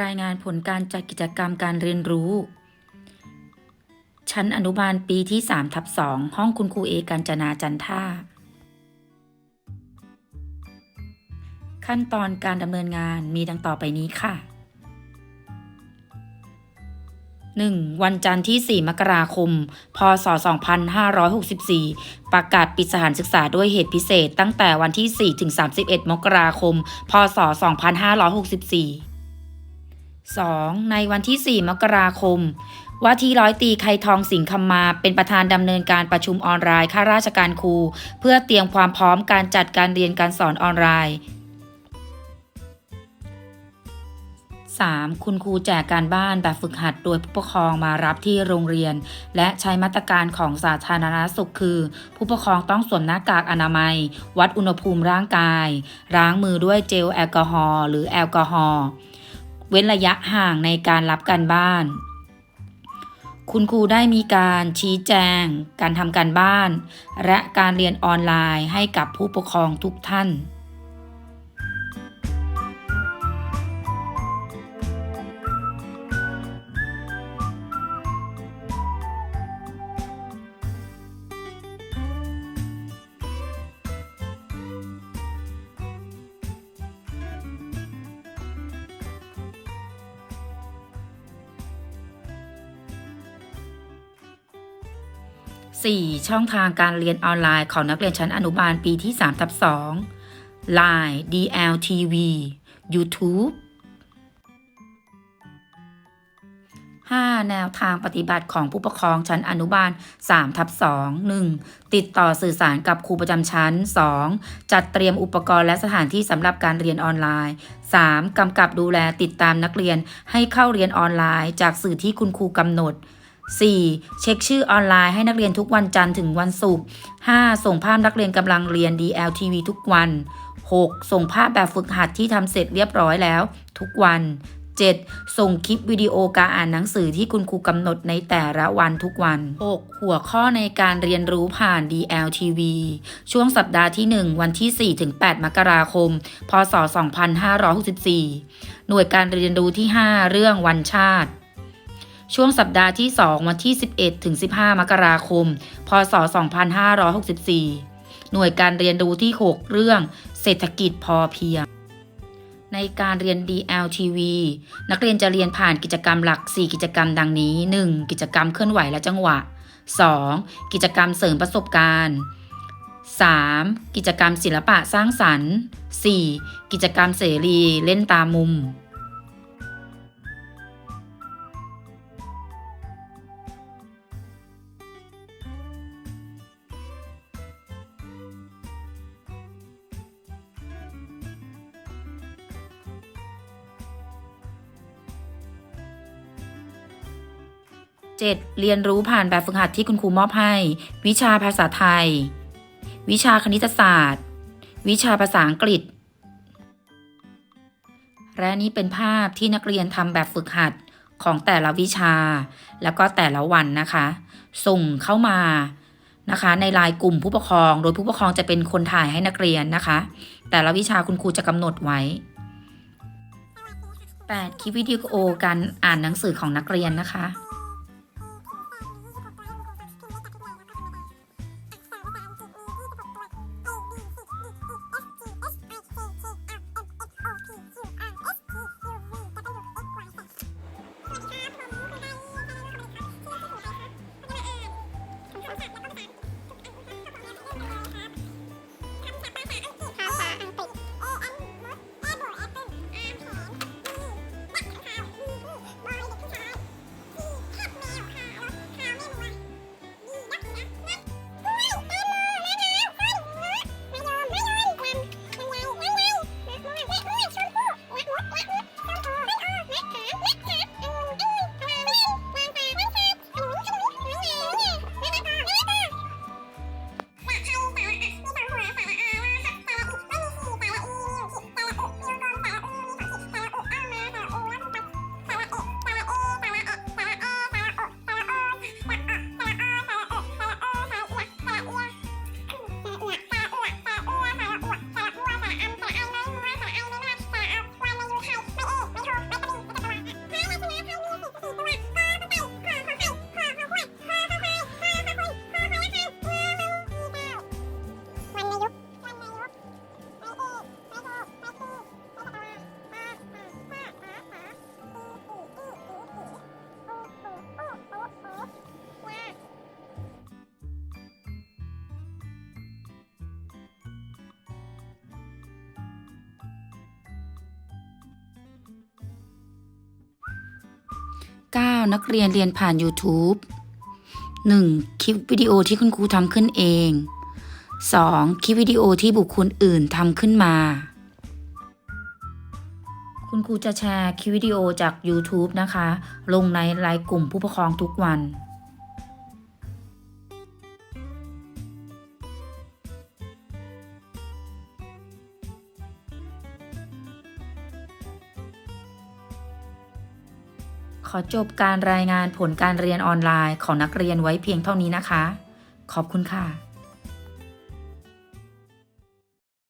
รายงานผลการจัดกิจกรรมการเรียนรู้ ชั้นอนุบาลปีที่3ทับ2ห้องคุณครูเอกัญจนาจันท่า ขั้นตอนการดำเนินงานมีดังต่อไปนี้ค่ะ 1. วันจันทร์ที่ 4 มกราคม พศ 2564 ประกาศปิดสถานศึกษาด้วยเหตุพิเศษตั้งแต่วันที่ 4 ถึง 31 มกราคม พศ 2564 2. ในวันที่ 4 มกราคม ว่าที่ร้อยตีไคทองสิงคำมาเป็นประธานดำเนินการประชุมออนไลน์ข้าราชการครู เพื่อเตรียมความพร้อมการจัดการเรียนการสอนออนไลน์ 3. คุณครูแจกการบ้านแบบฝึกหัดโดยผู้ปกครองมารับที่โรงเรียน และใช้มาตรการของสาธารณสุขคือ ผู้ปกครองต้องสวมหน้ากากอนามัย วัดอุณหภูมิร่างกาย ล้างมือด้วยเจลแอลกอฮอล์หรือแอลกอฮอล์ เว้นระยะห่างในการรับการบ้าน คุณครูได้มีการชี้แจง การทำการบ้าน และการเรียนออนไลน์ให้กับผู้ปกครองทุกท่าน 4. ช่องทางการเรียนออนไลน์ของนักเรียนชั้นอนุบาลปีที่3ทับ2 Line DLTV YouTube 5. แนวทางปฏิบัติของผู้ปกครองชั้นอนุบาล3ทับ2 1. ติดต่อสื่อสารกับครูประจำชั้น 2. จัดเตรียมอุปกรณ์และสถานที่สำหรับการเรียนออนไลน์ 3. กำกับดูแลติดตามนักเรียนให้เข้าเรียนออนไลน์ จากสื่อที่คุณครูกำหนด 4. เช็คชื่อออนไลน์ให้นักเรียนทุกวันจันทร์ถึงวันศุกร์ 5. ส่งภาพนักเรียนกำลังเรียน DLTV ทุกวัน 6. ส่งภาพแบบฝึกหัดที่ทำเสร็จเรียบร้อยแล้ว ทุกวัน 7. ส่งคลิปวิดีโอการอ่านหนังสือที่คุณครูกำหนดในแต่ละวันทุกวัน 6. หัวข้อในการเรียนรู้ผ่าน DLTV ช่วงสัปดาห์ที่ 1 วันที่4-8มกราคม พศ 2564 หน่วยการเรียนรู้ที่ 5 เรื่องวันชาติ ช่วงสัปดาห์ที่ 2 วันที่ 11 ถึง 15 มกราคม พศ 2564 หน่วยการเรียนรู้ที่ 6 เรื่อง เศรษฐกิจพอเพียง ในการเรียน DLTV นักเรียนจะเรียนผ่านกิจกรรมหลัก 4 กิจกรรมดังนี้ 1. กิจกรรมเคลื่อนไหวและจังหวะ 2. กิจกรรมเสริมประสบการณ์ 3. กิจกรรมศิลปะสร้างสรรค์ 4. กิจกรรมเสรีเล่นตามมุม 7. เรียนรู้ผ่านแบบฝึกหัดที่คุณครูมอบให้ วิชาภาษาไทย วิชาคณิตศาสตร์ วิชาภาษาอังกฤษ และนี่เป็นภาพที่นักเรียนทำแบบฝึกหัดของแต่ละวิชา แล้วก็แต่ละวันนะคะ ส่งเข้ามานะคะ ในไลน์กลุ่มผู้ปกครอง โดยผู้ปกครองจะเป็นคนถ่ายให้นักเรียนนะคะ แต่ละวิชาคุณครูจะกำหนดไว้ 8. คลิปวิดีโอการอ่านหนังสือของนักเรียนนะคะ 9. นักเรียนเรียนผ่าน YouTube 1. คลิปวิดีโอที่คุณครูทำขึ้นเอง 2. คลิปวิดีโอที่บุคคลอื่นทำขึ้นมา คุณครูจะแชร์คลิปวิดีโอจาก YouTube นะคะ ลงในไลน์กลุ่มผู้ปกครองทุกวัน ขอจบการรายงานผลการเรียนออนไลน์ของนักเรียนไว้เพียงเท่านี้นะคะ ขอบคุณค่ะ